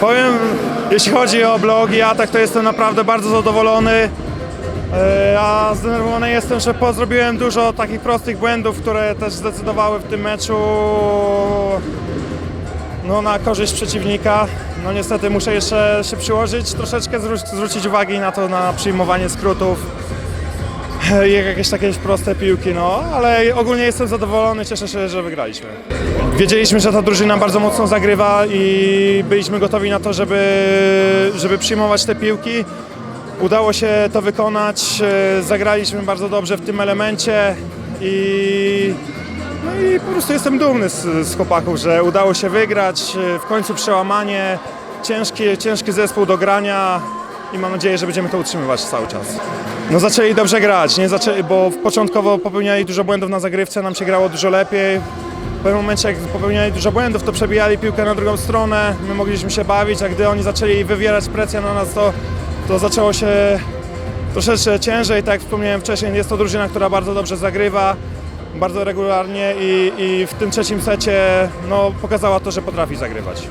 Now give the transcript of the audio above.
Powiem, jeśli chodzi o blog i atak, to jestem naprawdę bardzo zadowolony. E, A zdenerwowany jestem, że pozrobiłem dużo takich prostych błędów, które też zdecydowały w tym meczu no, na korzyść przeciwnika. No niestety muszę jeszcze się przyłożyć, troszeczkę zwró- zwrócić uwagi na to, na przyjmowanie skrótów jakieś takie proste piłki, no, ale ogólnie jestem zadowolony, cieszę się, że wygraliśmy. Wiedzieliśmy, że ta drużyna bardzo mocno zagrywa i byliśmy gotowi na to, żeby, żeby przyjmować te piłki. Udało się to wykonać, e, zagraliśmy bardzo dobrze w tym elemencie i, no i po prostu jestem dumny z, z chłopaków, że udało się wygrać, e, w końcu przełamanie, ciężki, ciężki zespół do grania i mam nadzieję, że będziemy to utrzymywać cały czas. No zaczęli dobrze grać, nie zaczęli, bo początkowo popełniali dużo błędów na zagrywce, nam się grało dużo lepiej. W pewnym momencie, jak popełniali dużo błędów, to przebijali piłkę na drugą stronę, my mogliśmy się bawić, a gdy oni zaczęli wywierać presję na nas, to, to zaczęło się troszeczkę ciężej. Tak jak wspomniałem wcześniej, jest to drużyna, która bardzo dobrze zagrywa, bardzo regularnie i, i w tym trzecim secie no, pokazała to, że potrafi zagrywać.